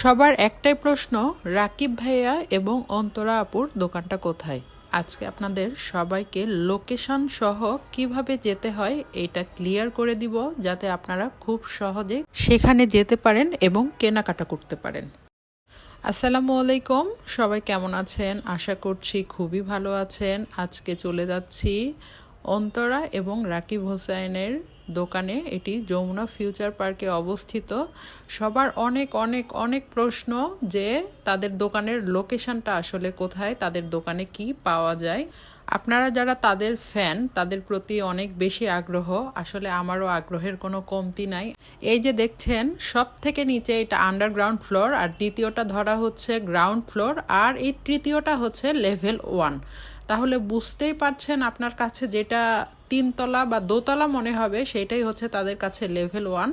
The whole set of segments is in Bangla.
সবার একটাই প্রশ্ন, রাকিব ভাইয়া এবং অন্তরা আপুর দোকানটা কোথায়? আজকে আপনাদের সবাইকে লোকেশন সহ কীভাবে যেতে হয় এটা ক্লিয়ার করে দিব যাতে আপনারা খুব সহজে সেখানে যেতে পারেন এবং কেনাকাটা করতে পারেন। আসসালামু আলাইকুম, সবাই কেমন আছেন? আশা করছি খুবই ভালো আছেন। আজকে চলে যাচ্ছি অন্তরা এবং রাকিব হোসাইনের দোকানে, এটি যমুনা ফিউচার পার্কে অবস্থিত। সবার অনেক অনেক অনেক প্রশ্ন যে তাদের দোকানের লোকেশনটা আসলে কোথায়, তাদের দোকানে কি পাওয়া যায়। আপনারা যারা তাদের ফ্যান, তাদের প্রতি অনেক বেশি আগ্রহ। আসলে আমারও আগ্রহের কোনো কমতি নাই। এই যে দেখছেন সব থেকে নিচে এটা আন্ডারগ্রাউন্ড ফ্লোর আর দ্বিতীয়টা ধরা হচ্ছে গ্রাউন্ড ফ্লোর আর এই তৃতীয়টা হচ্ছে লেভেল ওয়ান তাহলে বুঝতেই পারছেন আপনার কাছে যেটা তিনতলা বা দোতলা মনে হবে, সেটাই হচ্ছে তাদের কাছে লেভেল ওয়ান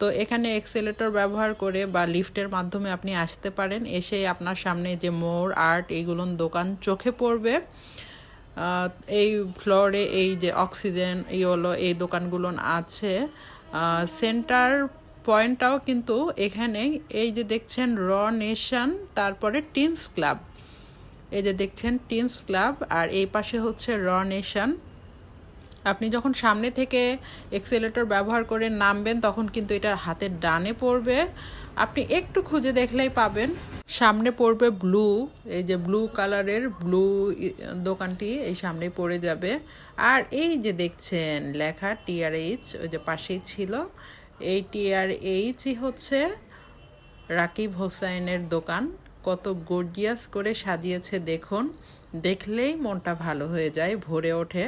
তো এখানে এক্সেলেটর ব্যবহার করে বা লিফটের মাধ্যমে আপনি আসতে পারেন। এসে আপনার সামনে যে মোর, আর্ট এইগুলোর দোকান চোখে পড়বে। এই ফ্লোরে এই যে অক্সিজেন ইয়োলো এই দোকানগুলো আছে। সেন্টার পয়েন্টটাও কিন্তু এখানে এই যে দেখছেন র নেশন তারপরে টিনস ক্লাব এই যে দেখছেন টিনস ক্লাব আর এই পাশে হচ্ছে র নেশন আপনি যখন সামনে থেকে এক্সেলেটর ব্যবহার করে নামবেন, তখন কিন্তু এটা হাতের ডানে পড়বে। আপনি একটু খুঁজে দেখলেই পাবেন। সামনে পড়বে ব্লু এই যে ব্লু কালারের ব্লু দোকানটি এই সামনে পড়ে যাবে। আর এই যে দেখছেন, লেখা টিআরএইচ ওই যে পাশেই ছিল। এই টিআরএইচই হচ্ছে রাকিব হোসাইনের দোকান। কত গর্জিয়াস করে সাজিয়েছে দেখুন। দেখলেই মনটা ভালো হয়ে যায়, ভরে ওঠে।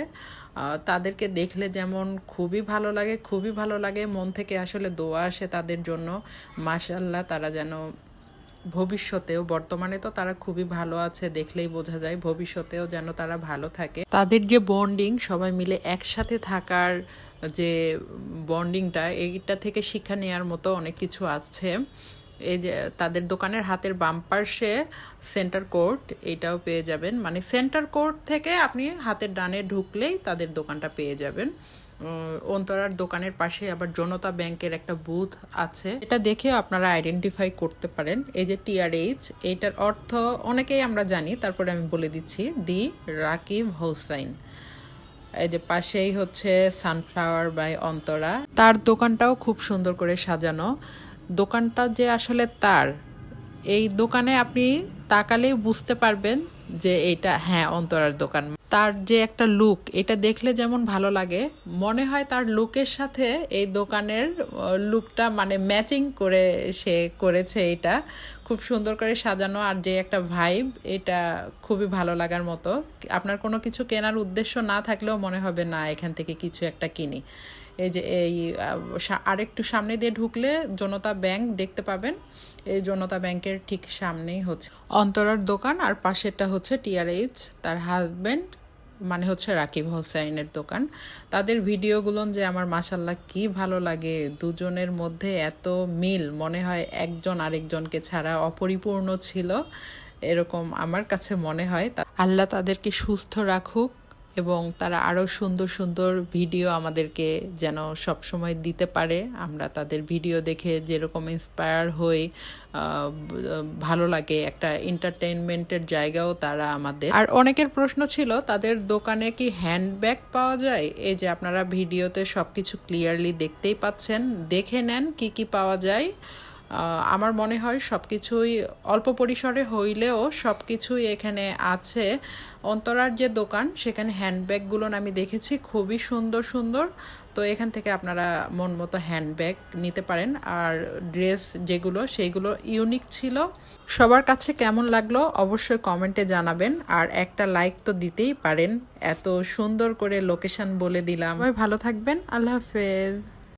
তাদেরকে দেখলে যেমন খুবই ভালো লাগে, খুবই ভালো লাগে। মন থেকে আসলে দোয়া আসে তাদের জন্য। মাশাল্লাহ তারা যেন ভবিষ্যতেও, বর্তমানে তো তারা খুবই ভালো আছে দেখলেই বোঝা যায়, ভবিষ্যতেও যেন তারা ভালো থাকে। তাদের যে বন্ডিং সবাই মিলে একসাথে থাকার যে বন্ডিংটা এইটা থেকে শিক্ষা নেওয়ার মতো অনেক কিছু আছে। এই যে তাদের দোকানের হাতের বাম পার্শ্বে সেন্টার কোর্ট এটাও পেয়ে যাবেন। মানে সেন্টার কোর্ট থেকে আপনি হাতের ডানে ঢুকলেই তাদের দোকানটা পেয়ে যাবেন। অন্তরার দোকানের পাশে আবার জনতা ব্যাংকের একটা বুথ আছে। এটা দেখে আপনারা আইডেন্টিফাই করতে পারেন। এই যে টিআরএইচ এইটার অর্থ অনেকেই আমরা জানি, তারপরে আমি বলে দিচ্ছি। দি রাকিব হোসাইন এই যে পাশেই হচ্ছে সানফ্লাওয়ার বাই অন্তরা। তার দোকানটাও খুব সুন্দর করে সাজানো। দোকানটা যে আসলে তার, এই দোকানে আপনি তাকালেই বুঝতে পারবেন যে এটা হ্যাঁ অন্তরার দোকান। তার যে একটা লুক এটা দেখলে যেমন ভালো লাগে, মনে হয় তার লুকের সাথে এই দোকানের লুকটা মানে ম্যাচিং করে সে করেছে এটা। খুব সুন্দর করে সাজানো আর যে একটা ভাইব এটা খুবই ভালো লাগার মতো। আপনার কোনো কিছু কেনার উদ্দেশ্য না থাকলেও মনে হবে, না, এখান থেকে কিছু একটা কিনি। এই যে এই আরেকটু সামনে দিয়ে ঢুকলে জনতা ব্যাংক দেখতে পাবেন। এই জনতা ব্যাংকের ঠিক সামনেই হচ্ছে অন্তরার দোকান আর পাশেরটা হচ্ছে টিআরএইচ, তার হাজবেন্ড মানে হচ্ছে রাকিব হোসাইনের দোকান। তাদের ভিডিওগুলো যে আমার মাসাল্লাহ কি ভালো লাগে, দুজনের মধ্যে এত মিল, মনে হয় একজন আরেকজনকে ছাড়া অপরিপূর্ণ ছিল, এরকম আমার কাছে মনে হয়। আল্লাহ তাদেরকে সুস্থ রাখুক। এবং তারা আরও সুন্দর সুন্দর ভিডিও আমাদেরকে যেন সব সময় দিতে পারে। আমরা তাদের ভিডিও দেখে যেরকম ইন্সপায়ার হই ভালো লাগে, একটা এন্টারটেনমেন্টের জায়গাও তারা আমাদের। আর অনেকের প্রশ্ন ছিল, তাদের দোকানে কি হ্যান্ডব্যাগ পাওয়া যায়? এই যে আপনারা ভিডিওতে সব কিছু ক্লিয়ারলি দেখতেই পাচ্ছেন, দেখে নেন কি কি পাওয়া যায়। আমার মনে হয় সব কিছুই অল্প পরিসরে হইলেও সব কিছুই এখানে আছে। অন্তরার যে দোকান, সেখানে হ্যান্ডব্যাগগুলো আমি দেখেছি, খুবই সুন্দর সুন্দর। তো এখান থেকে আপনারা মন মতো হ্যান্ডব্যাগ নিতে পারেন। আর ড্রেস যেগুলো সেইগুলো ইউনিক ছিল। সবার কাছে কেমন লাগল অবশ্যই কমেন্টে জানাবেন। আর একটা লাইক তো দিতেই পারেন। এত সুন্দর করে লোকেশন বলে দিলাম। ভালো থাকবেন। আল্লাহ হাফেজ।